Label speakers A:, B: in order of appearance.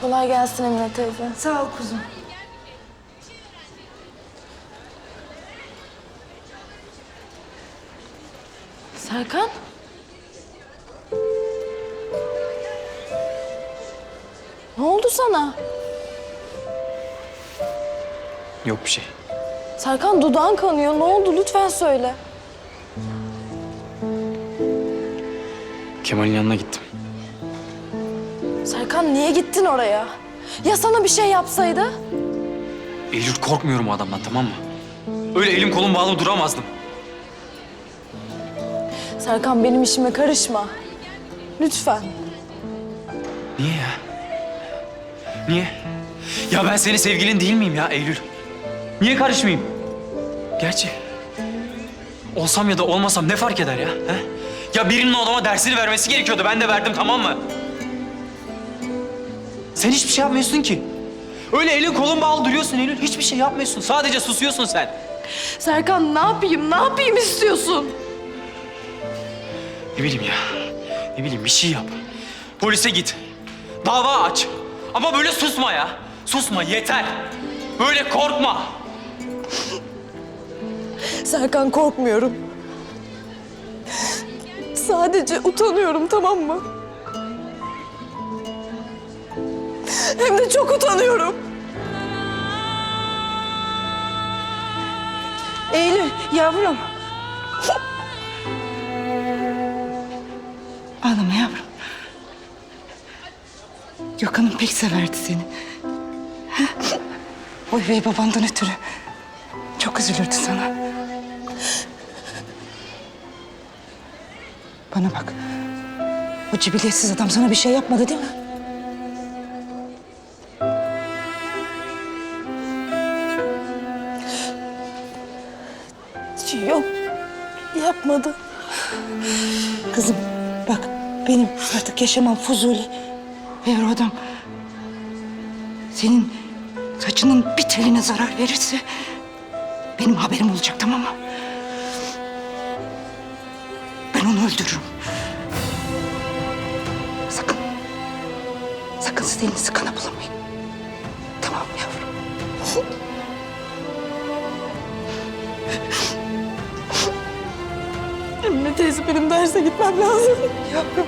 A: Kolay gelsin Emine teyze.
B: Sağ ol kuzum.
A: Serkan? Ne oldu sana?
C: Yok bir şey.
A: Serkan dudağın kanıyor. Ne oldu? Lütfen söyle.
C: Kemal'in yanına gittim.
A: Serkan niye gittin oraya? Ya sana bir şey yapsaydı?
C: Eylül korkmuyorum o adamdan tamam mı? Öyle elim kolum bağlı duramazdım.
A: Serkan benim işime karışma. Lütfen.
C: Niye ya? Niye? Ya ben senin sevgilin değil miyim ya Eylül? Niye karışmayayım? Gerçi olsam ya da olmasam ne fark eder ya? He? Ya birinin o adama dersini vermesi gerekiyordu. Ben de verdim tamam mı? Sen hiçbir şey yapmıyorsun ki. Öyle elin kolun bağlı duruyorsun Eylül. Hiçbir şey yapmıyorsun. Sadece susuyorsun sen.
A: Serkan ne yapayım? Ne yapayım istiyorsun?
C: Ne bileyim ya. Ne bileyim bir şey yap. Polise git. Dava aç. Ama böyle susma ya. Susma yeter. Böyle korkma.
A: Serkan korkmuyorum. Sadece utanıyorum tamam mı? Hem de çok utanıyorum.
B: Eylül yavrum. Ağlama yavrum. Gökhan'ım pek severdi seni. O üvey babandan ötürü. Çok üzülürdü sana. Bana bak. O cibiliyetsiz adam sana bir şey yapmadı değil mi?
A: Yok, yapmadı.
B: Kızım bak benim artık yaşamam fuzuli. Eğer o adam senin saçının bir teline zarar verirse benim haberim olacak tamam mı? Ben onu öldürürüm. Sakın. Sakın siz elinizi kana bulamayın.
A: Emine teyze benim derse gitmem lazım.
B: Yavrum.